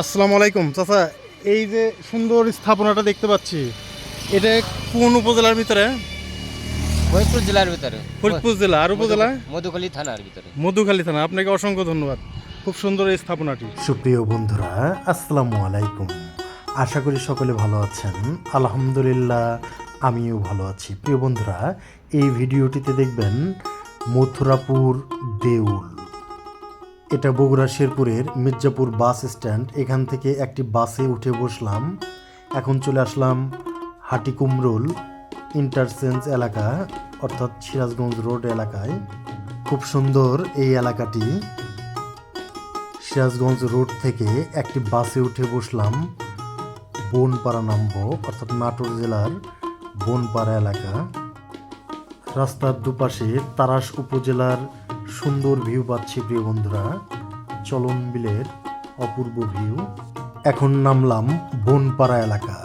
আসসালামু আলাইকুম। চাচা এই যে সুন্দর স্থাপনাটা দেখতে পাচ্ছি এটা কোন উপজেলার ভিতরে? ফরিদপুর জেলার ভিতরে। ফরিদপুর জেলা আর উপজেলা? মধুখালী থানার ভিতরে। মধুখালী থানা। আপনাকে অসংখ্য ধন্যবাদ। খুব সুন্দর এই স্থাপনাটি। সুপ্রিয় বন্ধুরা আসসালামু আলাইকুম। আশা করি সকলে ভালো আছেন। আলহামদুলিল্লাহ আমিও ভালো আছি। প্রিয় বন্ধুরা এই ভিডিওটিতে দেখবেন মথুরাপুর দেউল। এটা বগুড়া শেরপুরের মির্জাপুর বাস স্ট্যান্ড। এখান থেকে একটি বাসে উঠে বসলাম। এখন চলে আসলাম হাটিকুমরুল ইন্টারচেঞ্জ এলাকা, অর্থাৎ সিরাজগঞ্জ রোড এলাকায়। খুব সুন্দর এই এলাকাটি। সিরাজগঞ্জ রোড থেকে একটি বাসে উঠে বসলাম বনপাড়া নামবো অর্থাৎ নাটোর জেলার বনপাড়া এলাকা। রাস্তার দুপাশে তারাস উপজেলার সুন্দর ভিউ পাচ্ছি প্রিয় বন্ধুরা। চলন বিলের অপূর্ব ভিউ এখন নামলাম বনপাড়া এলাকা।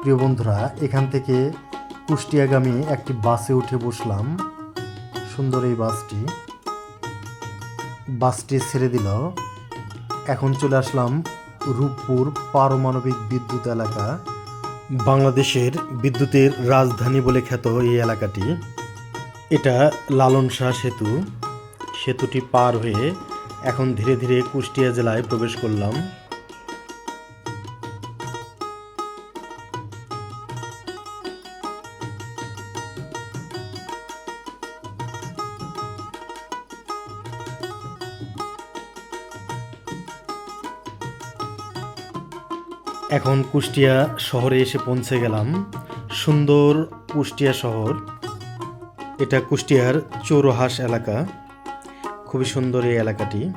প্রিয় বন্ধুরা, এখান থেকে কুষ্টিয়াগামী একটি বাসে উঠে বসলাম। সুন্দর এই বাসটি। বাসটি ছেড়ে দিল। এখন চলে আসলাম রূপপুর পারমাণবিক বিদ্যুৎ এলাকা। বাংলাদেশের বিদ্যুতের রাজধানী বলে খ্যাত এই এলাকাটি। এটা লালন শাহ সেতু। সেতুটি পার হয়ে এখন ধীরে ধীরে কুষ্টিয়া জেলায় প্রবেশ করলাম। এখন কুষ্টিয়া শহরে এসে পৌঁছে গেলাম। সুন্দর কুষ্টিয়া শহর। এটা কুষ্টিয়ার চৌরহাস এলাকা। খুবই সুন্দর এই এলাকাটি।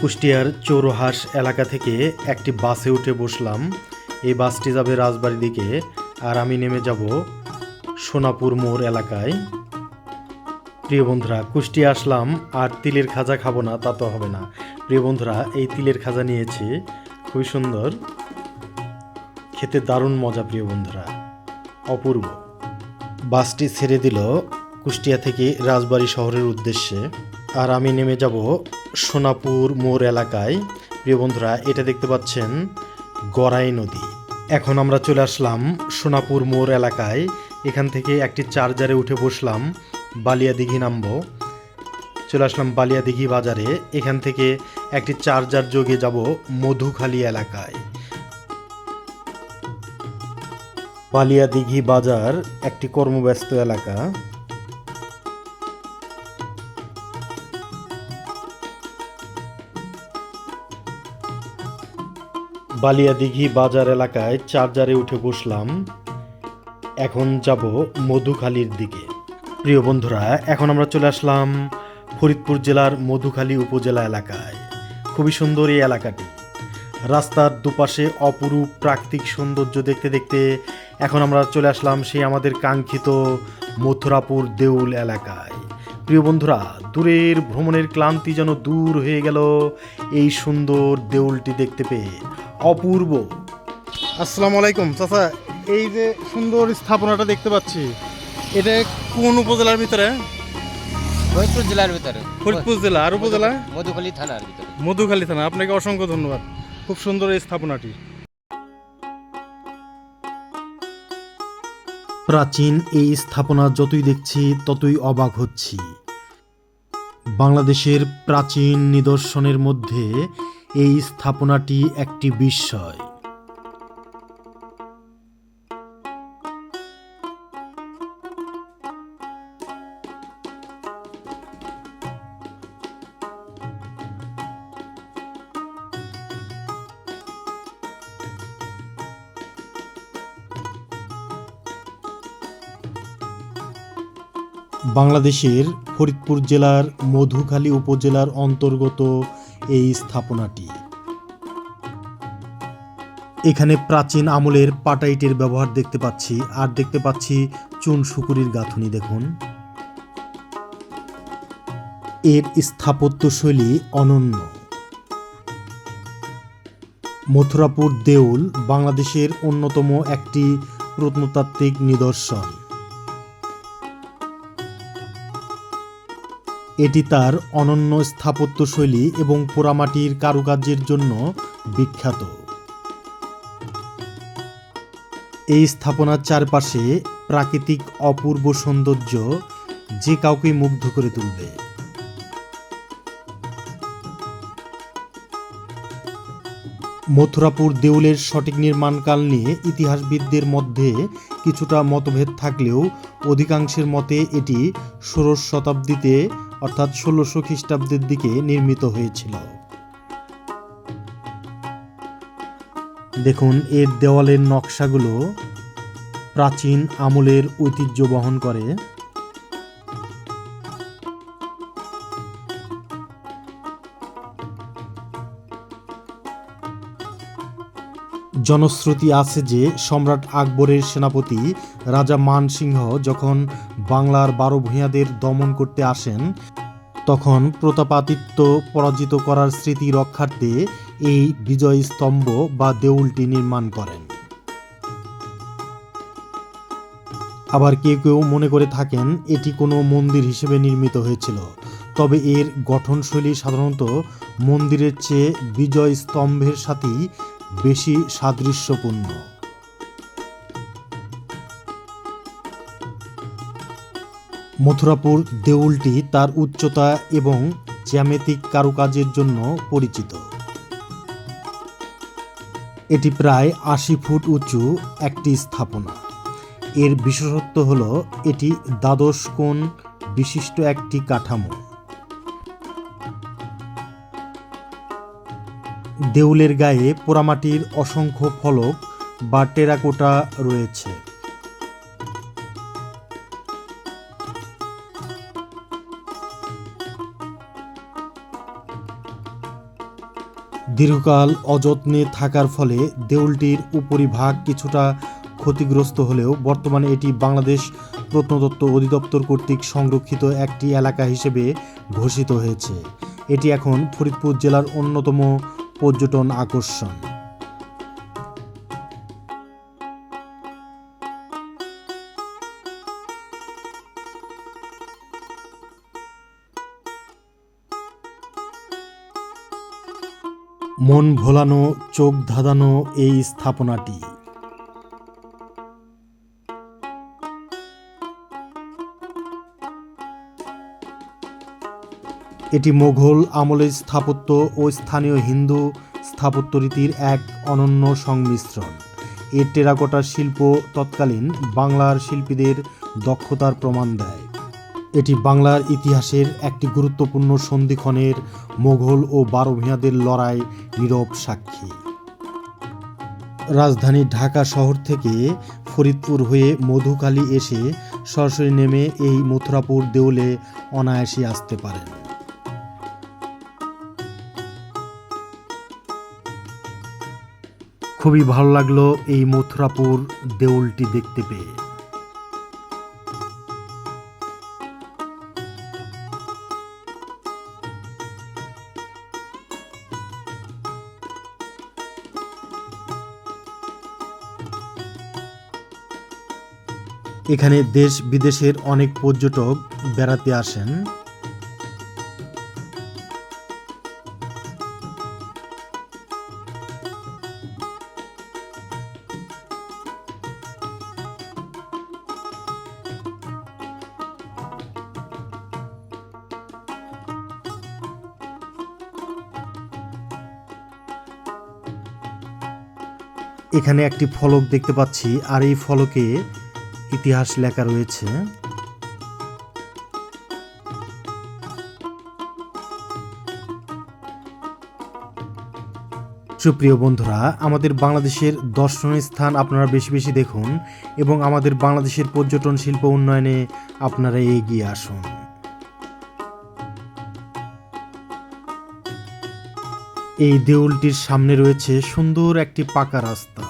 কুষ্টিয়ার চৌরহাস এলাকা থেকে একটি বাসে উঠে বসলাম। এই বাসটি যাবে রাজবাড়ির দিকে আর আমি নেমে যাব সোনাপুর মোড় এলাকায়। প্রিয় বন্ধুরা, কুষ্টিয়া আসলাম, আর তিলের খাজা খাব না, তা তো হবে না। প্রিয় বন্ধুরা, এই তিলের খাজা নিয়েছি, খুবই সুন্দর। খেতে দারুণ মজা, প্রিয় বন্ধুরা। অপূর্ব। বাসটি ছেড়ে দিল কুষ্টিয়া থেকে রাজবাড়ী শহরের উদ্দেশ্যে। আর আমি নেমে যাব সোনাপুর মোড় এলাকায়। প্রিয় বন্ধুরা, এটা দেখতে পাচ্ছেন গড়াই নদী। এখন আমরা চলে আসলাম সোনাপুর মোড় এলাকায়। এখান থেকে একটি চার্জারে উঠে বসলাম বালিয়া দিঘি নামবো। চলে আসলাম বালিয়া দিঘি বাজারে। এখান থেকে একটি চার্জার যোগে যাব মধুখালী এলাকায়। বালিয়া দিঘি বাজার, একটি কর্মব্যস্ত এলাকা। বালিয়া দিঘি বাজার এলাকায় চার্জারে উঠে বসলাম। এখন যাব মধুখালীর দিকে। প্রিয় বন্ধুরা, এখন আমরা চলে আসলাম ফরিদপুর জেলার মধুখালী উপজেলা এলাকায়। খুবই সুন্দর এই এলাকাটি। রাস্তার দুপাশে অপরূপ প্রাকৃতিক সৌন্দর্য দেখতে দেখতে এখন আমরা চলে আসলাম সেই আমাদের কাঙ্ক্ষিত মথুরাপুর দেউল এলাকায়। প্রিয় বন্ধুরা দূরের ভ্রমণের ক্লান্তি যেন দূর হয়ে গেল এই সুন্দর দেউলটি দেখতে পেয়ে অপূর্ব। আসসালামু আলাইকুম চাচা এই যে সুন্দর স্থাপনাটা দেখতে পাচ্ছি এটা কোন উপজেলার ভিতরে? ফরিদপুর জেলার ভিতরে। ফরিদপুর জেলা আর উপজেলা? মধুখালী থানার ভিতরে। মধুখালী থানা আপনাকে অসংখ্য ধন্যবাদ। খুব সুন্দর এই স্থাপনাটি। প্রাচীন এই স্থাপনা যতই দেখছি, ততই অবাক হচ্ছি। বাংলাদেশের প্রাচীন নিদর্শনের মধ্যে এই স্থাপনাটি একটি বিস্ময়। বাংলাদেশের ফরিদপুর জেলার মধুখালী উপজেলার অন্তর্গত এই স্থাপনাটি। এখানে প্রাচীন আমলের পাটাইটের ব্যবহার দেখতে পাচ্ছি। আর দেখতে পাচ্ছি চুন সুকুরির গাঁথুনি, দেখুন। এর স্থাপত্যশৈলী অনন্য। মথুরাপুর দেউল বাংলাদেশের অন্যতম একটি প্রত্নতাত্ত্বিক নিদর্শন। এটি তার অনন্য স্থাপত্যশৈলী এবং পোড়ামাটির কারুকার্যের জন্য বিখ্যাত। এই স্থাপনার চারপাশে প্রাকৃতিক অপূর্ব সৌন্দর্য যে কাউকে মুগ্ধ করে তুলবে। মথুরাপুর দেউলের সঠিক নির্মাণকাল নিয়ে ইতিহাসবিদদের মধ্যে কিছুটা মতভেদ থাকলেও অধিকাংশের মতে এটি ষোড়শ শতাব্দীতে অর্থাৎ ষোলোশো খ্রিস্টাব্দের দিকে নির্মিত হয়েছিল। দেখুন, এর দেওয়ালের নকশাগুলো প্রাচীন আমলের ঐতিহ্য বহন করে। জনশ্রুতি আছে যে সম্রাট আকবরের সেনাপতি রাজা মানসিংহ যখন বাংলার বারো ভূঁইয়াদের দমন করতে আসেন, তখন প্রতাপাদিত্য পরাজিত করার স্মৃতি রক্ষার্থে এই বিজয় স্তম্ভ বা দেউলটি নির্মাণ করেন। আবার কেউ কেউ মনে করে থাকেন, এটি কোনো মন্দির হিসেবে নির্মিত হয়েছিল। তবে এর গঠনশৈলী সাধারণত মন্দিরের চেয়ে বিজয় স্তম্ভের সাথেই বেশি সাদৃশ্যপূর্ণ। মথুরাপুর দেউলটি তার উচ্চতা এবং জ্যামিতিক কারুকাজের জন্য পরিচিত। এটি প্রায় আশি ফুট উঁচু একটি স্থাপনা। এর বিশেষত্ব হল, এটি দ্বাদশ কোণ বিশিষ্ট একটি কাঠামো। দেউলের গায়ে পোড়ামাটির অসংখ্য ফলক বা টেরাকোটা রয়েছে। দীর্ঘকাল অযত্নে থাকার ফলে দেউলটির উপরিভাগ কিছুটা ক্ষতিগ্রস্ত হলেও বর্তমানে এটি বাংলাদেশ প্রত্নতত্ত্ব অধিদপ্তর কর্তৃক সংরক্ষিত একটি এলাকা হিসেবে ঘোষিত হয়েছে। এটি এখন ফরিদপুর জেলার অন্যতম পর্যটন আকর্ষণ। মন ভোলানো চোখ ধাঁধানো এই স্থাপনাটি এটি মোঘল আমলের স্থাপত্য ও স্থানীয় হিন্দু স্থাপত্য রীতির এক অনন্য সংমিশ্রণ। এর টেরাকোটা শিল্প তৎকালীন বাংলার শিল্পীদের দক্ষতার প্রমাণ দেয়। এটি বাংলার ইতিহাসের একটি গুরুত্বপূর্ণ সন্ধিক্ষণের মোঘল ও বারো ভূঁইয়াদের লড়াই নীরব সাক্ষী। রাজধানী ঢাকা শহর থেকে ফরিদপুর হয়ে মধুখালী এসে সরাসরি নেমে এই মথুরাপুর দেউলে অনায়াসে আসতে পারেন। খুবই ভালো লাগল এই মথুরাপুর দেউলটি দেখতে পেয়ে। এখানে দেশ বিদেশের অনেক পর্যটক বেড়াতে আসেন। এখানে একটি ফলক দেখতে পাচ্ছি, আর এই ফলকে ইতিহাস লেখা রয়েছে। সুপ্রিয় বন্ধুরা, আমাদের বাংলাদেশের দর্শনীয় স্থান আপনারা বেশি বেশি দেখুন এবং আমাদের বাংলাদেশের পর্যটন শিল্প উন্নয়নে আপনারা এগিয়ে আসুন। এই দেউলটির সামনে রয়েছে সুন্দর একটি পাকা রাস্তা।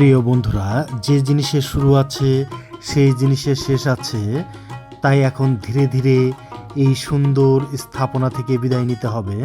প্রিয় বন্ধুরা, যে জিনিসের শুরু আছে, সেই জিনিসের শেষ আছে। তাই এখন ধীরে ধীরে এই সুন্দর স্থাপনা থেকে বিদায় নিতে হবে।